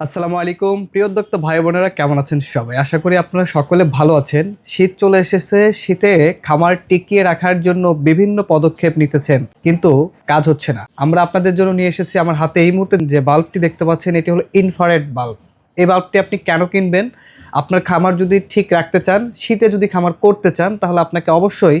আসসালামু আলাইকুম। প্রিয় উদ্যোক্তা ভাই বোনেরা, কেমন আছেন সবাই? আশা করি আপনারা সকলে ভালো আছেন। শীত চলে এসেছে, শীতে খামার টিকিয়ে রাখার জন্য বিভিন্ন পদক্ষেপ নিতেছেন, কিন্তু কাজ হচ্ছে না। আমরা আপনাদের জন্য নিয়ে এসেছি আমার হাতে এই মুহূর্তে যে বাল্বটি দেখতে পাচ্ছেন, এটি হলো ইনফারেড বাল্ব এই বাল্বটি আপনি কেন কিনবেন? আপনার খামার যদি ঠিক রাখতে চান, শীতে যদি খামার করতে চান, তাহলে আপনাকে অবশ্যই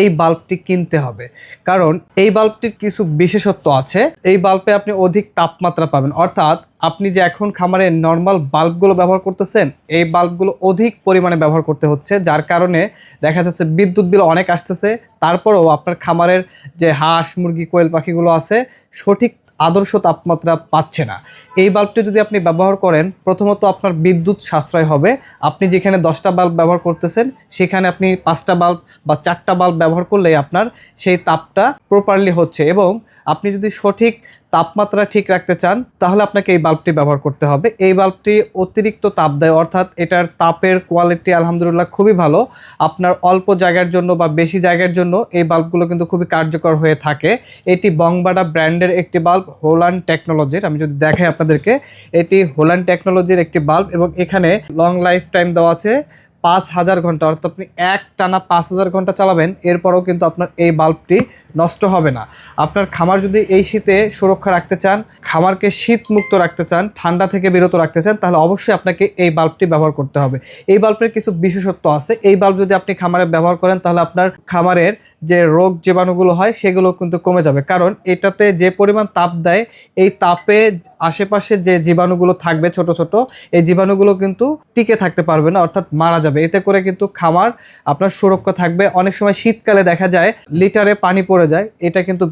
এই বাল্বটি কিনতে হবে। কারণ এই বাল্বটির কিছু বিশেষত্ব আছে। এই বাল্বে আপনি অধিক তাপমাত্রা পাবেন। অর্থাৎ আপনি যে এখন খামারে নর্মাল বাল্বগুলো ব্যবহার করতেছেন, এই বাল্বগুলো অধিক পরিমাণে ব্যবহার করতে হচ্ছে। যার কারণে দেখা যাচ্ছে বিদ্যুৎ বিল অনেক আসতেছে। তারপরেও আপনার খামারের যে হাঁস, মুরগি, কোয়েল পাখিগুলো আছে, সঠিক আদর্শ তাপমাত্রা পাচ্ছে না। এই বাল্বটি যদি আপনি ব্যবহার করেন, প্রথমত আপনার বিদ্যুৎ সাশ্রয় হবে। আপনি যেখানে দশটা বাল্ব ব্যবহার করতেছেন, সেখানে আপনি পাঁচটা বাল্ব বা চারটা বাল্ব ব্যবহার করলেই আপনার সেই তাপটা প্রপারলি হচ্ছে এবং আপনি যদি সঠিক তাপমাত্রা ঠিক রাখতে চান, তাহলে আপনাকে এই বাল্বটি ব্যবহার করতে হবে। এই বাল্বটি অতিরিক্ত তাপ দেয়, অর্থাৎ এটার তাপের কোয়ালিটি আলহামদুলিল্লাহ খুবই ভালো। আপনার অল্প জায়গার জন্য বা বেশি জায়গার জন্য এই বাল্বগুলো কিন্তু খুবই কার্যকর হয়ে থাকে। এটি বংবাডা ব্র্যান্ডের একটি বাল্ব হোলান টেকনোলজির আমি যদি দেখাই আপনাদেরকে, এটি হোলান টেকনোলজির একটি বাল্ব এবং এখানে লং লাইফ টাইম দেওয়া আছে। পাঁচ হাজার ঘণ্টা, অর্থাৎ আপনি এক টানা পাঁচ হাজার ঘণ্টা চালাবেন, এরপরও কিন্তু আপনার এই বাল্বটি নষ্ট হবে না। আপনার খামার যদি এই শীতে সুরক্ষা রাখতে চান, খামারকে শীত মুক্ত রাখতে চান, ঠান্ডা থেকে বিরত রাখতে চান, তাহলে অবশ্যই আপনাকে এই বাল্বটি ব্যবহার করতে হবে। এই বাল্বের কিছু বিশেষত্ব আছে। এই বাল্ব যদি আপনি খামারে ব্যবহার করেন, তাহলে আপনার খামারের যে রোগ জীবাণুগুলো হয়, সেগুলো কিন্তু কমে যাবে। কারণ এটাতে যে পরিমাণ তাপ দেয়, এই তাপে আশেপাশে যে জীবাণুগুলো থাকবে ছোট ছোট, এই জীবাণুগুলো কিন্তু টিকে থাকতে পারবে না, অর্থাৎ মারা যাবে। এতে করে কিন্তু খামার, আপনার সুরক্ষা থাকবে। অনেক সময় শীতকালে দেখা যায়, লিটারে পানি পড়ে যায়। এটা কিন্তু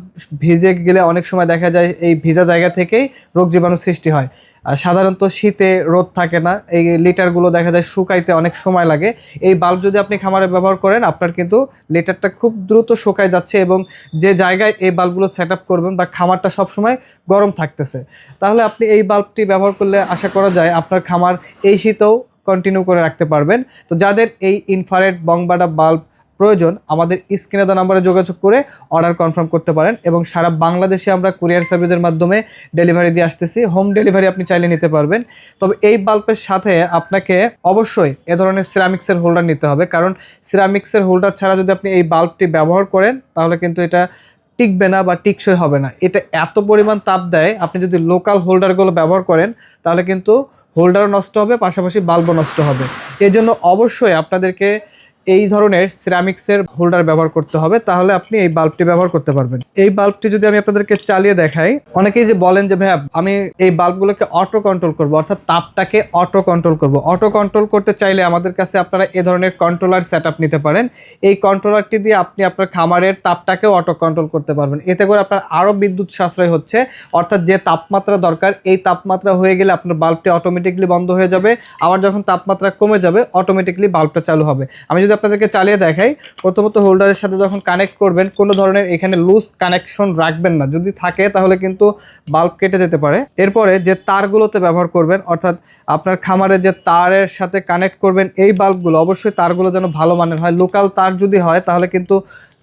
ভিজে গেলে অনেক সময় দেখা যায়, এই ভিজা জায়গা থেকেই রোগ জীবাণু সৃষ্টি হয়। সাধারণত শীতে রোদ থাকে না। এই লিটারগুলো দেখা যায় শুকাইতে অনেক সময় লাগে। এই বাল্ব যদি আপনি খামারে ব্যবহার করেন, আপনার কিন্তু লিটারটা খুব দ্রুত শুকায় যাচ্ছে এবং যে জায়গায় এই বাল্বগুলো সেট করবেন বা খামারটা সবসময় গরম থাকতেছে। তাহলে আপনি এই বাল্বটি ব্যবহার করলে আশা করা যায় আপনার খামার এই শীতেও কন্টিনিউ করে রাখতে পারবেন। তো যাদের এই ইনফারেট বংবাডা বাল্ব প্রয়োজন, আমাদের স্ক্রিনে দেওয়া নাম্বারে যোগাযোগ করে অর্ডার কনফার্ম করতে পারেন এবং সারা বাংলাদেশে আমরা কুরিয়ার সার্ভিসের মাধ্যমে ডেলিভারি দিয়ে আসতেছি। হোম ডেলিভারি আপনি চাইলে নিতে পারবেন। তবে এই বাল্বের সাথে আপনাকে অবশ্যই এ ধরনের সিরামিক্সের হোল্ডার নিতে হবে। কারণ সিরামিক্সের হোল্ডার ছাড়া যদি আপনি এই বাল্বটি ব্যবহার করেন, তাহলে কিন্তু এটা টিকবে না বা টিকসই হবে না। এটা এত পরিমাণ তাপ দেয়, আপনি যদি লোকাল হোল্ডারগুলো ব্যবহার করেন, তাহলে কিন্তু হোল্ডারও নষ্ট হবে, পাশাপাশি বাল্বও নষ্ট হবে। এই জন্য অবশ্যই আপনাদেরকে এই ধরনের সিরামিক্সের হোল্ডার ব্যবহার করতে হবে, তাহলে আপনি এই বাল্বটি ব্যবহার করতে পারবেন। এই বাল্বটি যদি আমি আপনাদেরকে চালিয়ে দেখাই, অনেকেই যে বলেন যে, ভাইয়া, আমি এই বাল্বগুলোকে অটো কন্ট্রোল করব, অর্থাৎ তাপটাকে অটো কন্ট্রোল করব। অটো কন্ট্রোল করতে চাইলে আমাদের কাছে আপনারা এ ধরনের কন্ট্রোলার সেট নিতে পারেন। এই কন্ট্রোলারটি দিয়ে আপনি আপনার খামারের তাপটাকেও অটো কন্ট্রোল করতে পারবেন। এতে করে আপনার আরও বিদ্যুৎ সাশ্রয় হচ্ছে, অর্থাৎ যে তাপমাত্রা দরকার, এই তাপমাত্রা হয়ে গেলে আপনার বাল্বটি অটোমেটিকলি বন্ধ হয়ে যাবে। আবার যখন তাপমাত্রা কমে যাবে অটোমেটিকলি বাল্বটা চালু হবে। আমি যদি আপনাদেরকে চালিয়ে দেখাই, প্রথমত হোল্ডারের সাথে যখন কানেক্ট করবেন, কোনো ধরনের এখানে লুজ কানেকশন রাখবেন না। যদি থাকে, তাহলে কিন্তু বাল্ব কেটে যেতে পারে। এরপরে যে তারগুলোতে ব্যবহার করবেন, অর্থাৎ আপনার খামারে যে তারের সাথে কানেক্ট করবেন, এই বাল্বগুলো অবশ্যই তারগুলো যেন ভালো মানের হয়। লোকাল তার যদি হয়, তাহলে কিন্তু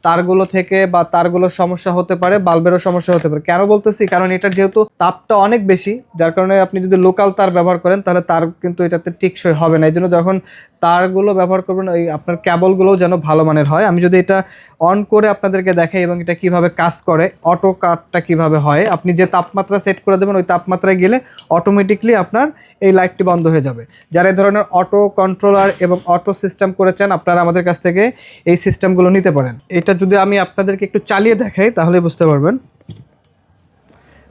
তারগুলো থেকে বা তারগুলোর সমস্যা হতে পারে বাল্বেরও সমস্যা হতে পারে। কেন বলতেছি? কারণ এটার যেহেতু তাপটা অনেক বেশি, যার কারণে আপনি যদি লোকাল তার ব্যবহার করেন, তাহলে তার কিন্তু এটাতে টিকসই হবে না। এই জন্য যখন তারগুলো ব্যবহার করবেন, ওই আপনার ক্যাবলগুলোও যেন ভালো মানের হয়। আমি যদি এটা অন করে আপনাদেরকে দেখাই এবং এটা কীভাবে কাজ করে অটো কাটটা কীভাবে হয়, আপনি যে তাপমাত্রা সেট করে দেবেন, ওই তাপমাত্রায় গেলে অটোমেটিকলি আপনার এই লাইটটি বন্ধ হয়ে যাবে। যারা এই ধরনের অটো কন্ট্রোলার এবং অটো সিস্টেম করেছেন, আপনারা আমাদের কাছ থেকে এই সিস্টেমগুলো নিতে পারেন। এটা যদি আমি আপনাদেরকে একটু চালিয়ে দেখাই, তাহলে বুঝতে পারবেন।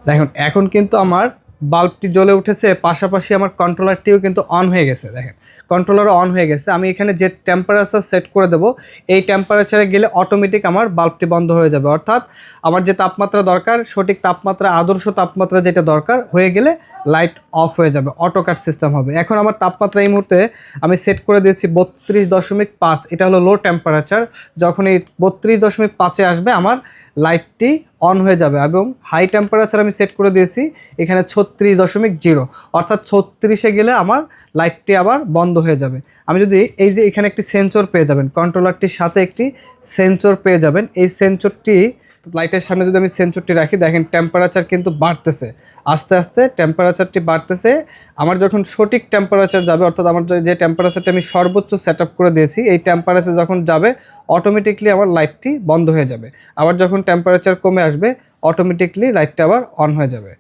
দেখুন, এখন কিন্তু আমার বাল্বটি জ্বলে উঠেছে, পাশাপাশি আমার কন্ট্রোলারটিও কিন্তু অন হয়ে গেছে, দেখেন। কন্ট্রোলারও অন হয়ে গেছে। আমি এখানে যে টেম্পারেচার সেট করে দেব, এই টেম্পারেচারে গেলে অটোমেটিক আমার বাল্বটি বন্ধ হয়ে যাবে। অর্থাৎ আমার যে তাপমাত্রা দরকার, সঠিক তাপমাত্রা, আদর্শ তাপমাত্রা যেটা দরকার, হয়ে গেলে লাইট অফ হয়ে যাবে অটো কাট সিস্টেম হবে। এখন আমার তাপমাত্রা এই মুহূর্তে আমি সেট করে দিয়েছি বত্রিশ দশমিক পাঁচ, এটা হলো লো টেম্পারেচার যখন এই বত্রিশ দশমিক পাঁচে আসবে আমার লাইটটি অন হয়ে যাবে এবং হাই টেম্পারেচার আমি সেট করে দিয়েছি, এখানে ছত্রিশ দশমিক জিরো, অর্থাৎ ছত্রিশে গেলে আমার লাইটটি আবার বন্ধ হয়ে যাবে। আমি যদি এই যে এখানে একটি সেন্সর পেয়ে যাবেন কন্ট্রোলারটির সাথে একটি সেন্সর পেয়ে যাবেন, এই সেন্সরটি লাইটের সামনে যদি আমি সেন্সরটি রাখি, দেখেন টেম্পারেচার কিন্তু বাড়তেছে। আস্তে আস্তে টেম্পারেচারটি বাড়তেছে। আমার যখন সঠিক টেম্পারেচার যাবে, অর্থাৎ আমার যে- টেম্পারেচারটা আমি সর্বোচ্চ সেট করে দিয়েছি, এই টেম্পারেচার যখন যাবে অটোমেটিকলি আমার লাইটটি বন্ধ হয়ে যাবে। আবার যখন টেম্পারেচার কমে আসবে অটোমেটিকলি লাইটটা আবার অন হয়ে যাবে।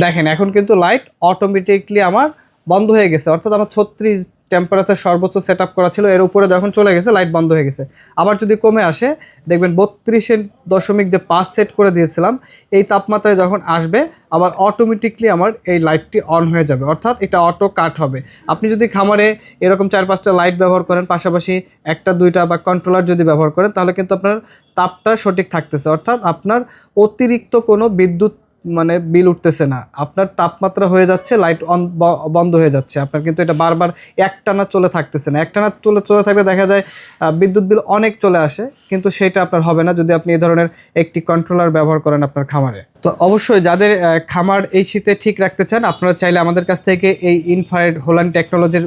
দেখেন, এখন কিন্তু লাইট অটোমেটিকলি আমার বন্ধ হয়ে গেছে। অর্থাৎ আমার ছত্রিশ টেম্পারেচার সর্বোচ্চ সেট করা ছিল, এর উপরে যখন চলে গেছে লাইট বন্ধ হয়ে গেছে। আবার যদি কমে আসে, দেখবেন বত্রিশের দশমিক যে পাঁচ সেট করে দিয়েছিলাম, এই তাপমাত্রায় যখন আসবে, আবার অটোমেটিকলি আমার এই লাইটটি অন হয়ে যাবে। অর্থাৎ এটা অটো কাট হবে। আপনি যদি খামারে এরকম চার পাঁচটা লাইট ব্যবহার করেন, পাশাপাশি একটা, দুইটা বা কন্ট্রোলার যদি ব্যবহার করেন, তাহলে কিন্তু আপনার তাপটা সঠিক থাকতেছে। অর্থাৎ আপনার অতিরিক্ত কোনো বিদ্যুৎ মানে বিল উঠতেছে না। আপনার তাপমাত্রা হয়ে যাচ্ছে লাইট অন বন্ধ হয়ে যাচ্ছে। আপনার কিন্তু এটা বারবার একটানা চলে থাকতেছে না। একটানা চলে চলে থাকলে দেখা যায় বিদ্যুৎ বিল অনেক চলে আসে, কিন্তু সেটা আপনার হবে না যদি আপনি এই ধরনের একটি কন্ট্রোলার ব্যবহার করেন আপনার খামারে। তো অবশ্যই যাদের খামার এই শীতে ঠিক রাখতে চান, আপনারা চাইলে আমাদের কাছ থেকে এই ইনফ্রারেড হোলান টেকনোলজির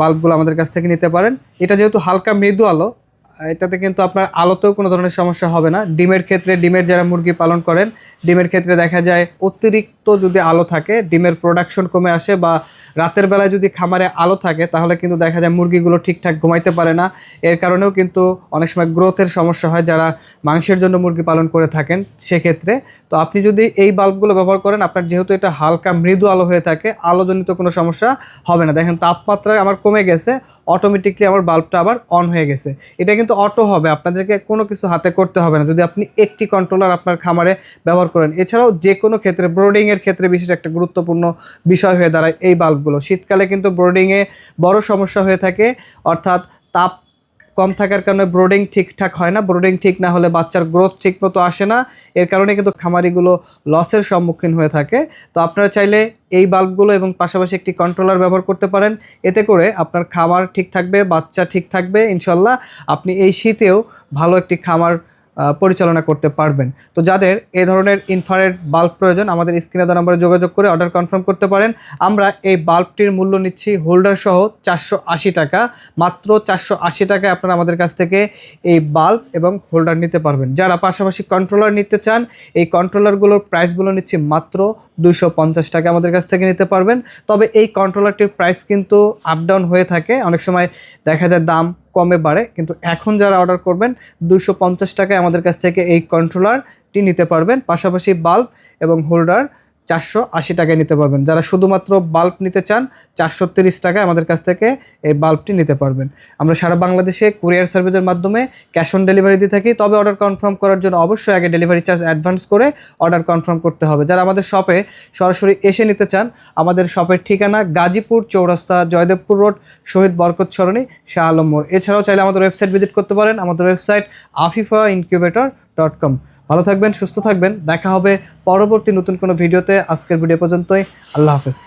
বাল্বগুলো আমাদের কাছ থেকে নিতে পারেন। এটা যেহেতু হালকা মৃদু আলো এটাতে কিন্তু আপনার আলোতেও কোনো ধরনের সমস্যা হবে না। ডিমের ক্ষেত্রে ডিমের যারা মুরগি পালন করেন, ডিমের ক্ষেত্রে দেখা যায় অতিরিক্ত যদি আলো থাকে, ডিমের প্রোডাকশন কমে আসে বা রাতের বেলায় যদি খামারে আলো থাকে, তাহলে কিন্তু দেখা যায় মুরগিগুলো ঠিকঠাক ঘুমাইতে পারে না। এর কারণেও কিন্তু অনেক সময় গ্রোথের সমস্যা হয় যারা মাংসের জন্য মুরগি পালন করে থাকেন। সেক্ষেত্রে তো আপনি যদি এই বাল্বগুলো ব্যবহার করেন, আপনার যেহেতু এটা হালকা মৃদু আলো হয়ে থাকে, আলোজনিত কোনো সমস্যা হবে না। দেখেন তাপমাত্রা আমার কমে গেছে অটোমেটিকলি আমার বাল্বটা আবার অন হয়ে গেছে। এটা কিন্তু অটো হবে, আপনাদেরকে কোনো কিছু হাতে করতে হবে না। যদি আপনি একটি কন্ট্রোলার আপনার খামারে ব্যবহার করেন, এছাড়াও যে কোনো ক্ষেত্রে ব্রোডিংয়ের ক্ষেত্রে বিশেষ একটা গুরুত্বপূর্ণ বিষয় হয়ে দাঁড়ায় এই বাল্বগুলো। শীতকালে কিন্তু ব্রোডিংয়ে বড় সমস্যা হয়ে থাকে, অর্থাৎ তাপ কম থাকার কারণে ব্রোডিং ঠিকঠাক হয় না। ব্রোডিং ঠিক না হলে বাচ্চার গ্রোথ ঠিক মতো আসে না। এর কারণে কিন্তু খামারিগুলো লসের সম্মুখীন হয়ে থাকে। তো আপনারা চাইলে এই বাল্বগুলো এবং পাশাপাশি একটি কন্ট্রোলার ব্যবহার করতে পারেন। এতে করে আপনার খামার ঠিক থাকবে, বাচ্চা ঠিক থাকবে, ইনশাল্লাহ। আপনি এই শীতেও ভালো একটি খামার পরিচালনা করতে পারবেন। তো যাদের এ ধরনের ইনফ্রারেড বাল্ব প্রয়োজন, আমাদের স্ক্রিনে দেওয়া নম্বরে যোগাযোগ করে অর্ডার কনফার্ম করতে পারেন। আমরা এই বাল্বটির মূল্য নিচ্ছি হোল্ডার সহ চারশো আশি টাকা। মাত্র চারশো আশি টাকায় আপনারা আমাদের কাছ থেকে এই বাল্ব এবং হোল্ডার নিতে পারবেন। যারা পাশাপাশি কন্ট্রোলার নিতে চান, এই কন্ট্রোলারগুলোর প্রাইসগুলো নিচ্ছি মাত্র দুশো টাকা আমাদের কাছ থেকে নিতে পারবেন। তবে এই কন্ট্রোলারটির প্রাইস কিন্তু আপ ডাউন হয়ে থাকে। অনেক সময় দেখা যায় দাম কমে বাড়ে, কিন্তু এখন যারা অর্ডার করবেন দুশো পঞ্চাশ টাকায় আমাদের কাছ থেকে এই কন্ট্রোলারটি নিতে পারবেন। পাশাপাশি বাল্ব এবং হোল্ডার চারশো আশি টাকায় নিতে পারবেন। যারা শুধুমাত্র বাল্ব নিতে চান, চারশো তিরিশ টাকায় আমাদের কাছ থেকে এই বাল্বটি নিতে পারবেন। আমরা সারা বাংলাদেশে কুরিয়ার সার্ভিসের মাধ্যমে ক্যাশ অন ডেলিভারি দিয়ে থাকি, তবে অর্ডার কনফার্ম করার জন্য অবশ্যই আগে ডেলিভারি চার্জ অ্যাডভান্স করে অর্ডার কনফার্ম করতে হবে। যারা আমাদের শপে সরাসরি এসে নিতে চান, আমাদের শপের ঠিকানা গাজীপুর চৌরাস্তা, জয়দেবপুর রোড শহীদ বরকত সরণি, শাহ আলম মোড়। এছাড়াও চাইলে আমাদের ওয়েবসাইট ভিজিট করতে পারেন। আমাদের website Afifa incubator dot com ভালো থাকবেন, সুস্থ থাকবেন। দেখা হবে পরবর্তী নতুন কোনো ভিডিওতে। আজকের ভিডিও পর্যন্তই। আল্লাহ হাফেজ।